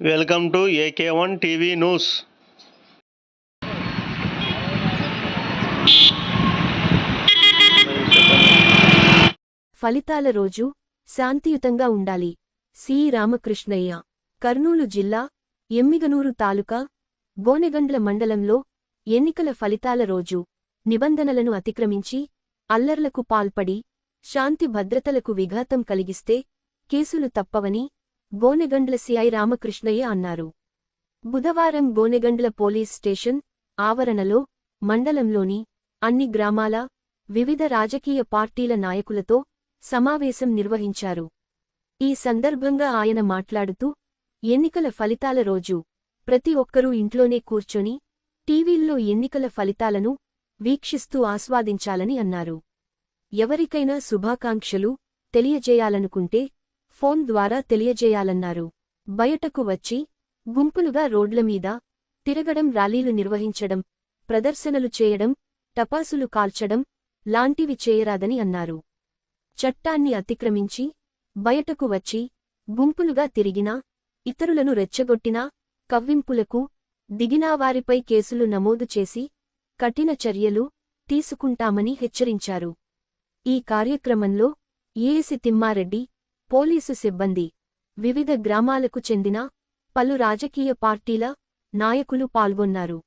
Welcome to AK one TV news. ఫలితాల రోజు శాంతియుతంగా ఉండాలి. సి. రామకృష్ణయ్య కర్నూలు జిల్లా ఎమ్మిగనూరు తాలూకా గోనెగండ్ల మండలంలో ఎన్నికల ఫలితాల రోజు నిబంధనలను అతిక్రమించి అల్లర్లకు పాల్పడి శాంతి భద్రతలకు విఘాతం కలిగిస్తే కేసులు తప్పవని బోనెగండ్ల సిఐ రామకృష్ణయ్య అన్నారు. బుధవారం బోనెగండ్ల పోలీస్ స్టేషన్ ఆవరణలో మండలంలోని అన్ని గ్రామాల వివిధ రాజకీయ పార్టీల నాయకులతో సమావేశం నిర్వహించారు. ఈ సందర్భంగా ఆయన మాట్లాడుతూ ఎన్నికల ఫలితాల రోజు ప్రతి ఒక్కరూ ఇంట్లోనే కూర్చొని టీవీల్లో ఎన్నికల ఫలితాలను వీక్షిస్తూ ఆస్వాదించాలని అన్నారు. ఎవరికైనా శుభాకాంక్షలు తెలియజేయాలనుకుంటే ఫోన్ ద్వారా తెలియజేయాలన్నారు. బయటకు వచ్చి గుంపులుగా రోడ్లమీద తిరగడం ర్యాలీలు నిర్వహించడం ప్రదర్శనలు చేయడం టపాసులు కాల్చడం లాంటివి చేయరాదని అన్నారు. చట్టాన్ని అతిక్రమించి బయటకు వచ్చి గుంపులుగా తిరిగినా ఇతరులను రెచ్చగొట్టినా కవ్వింపులకు దిగినా వారిపై కేసులు నమోదు చేసి కఠిన చర్యలు తీసుకుంటామని హెచ్చరించారు. ఈ కార్యక్రమంలో ఏఎసి తిమ్మారెడ్డి పోలీసు సిబ్బంది వివిధ గ్రామాలకు చెందిన పలు రాజకీయ పార్టీల నాయకులు పాల్గొన్నారు.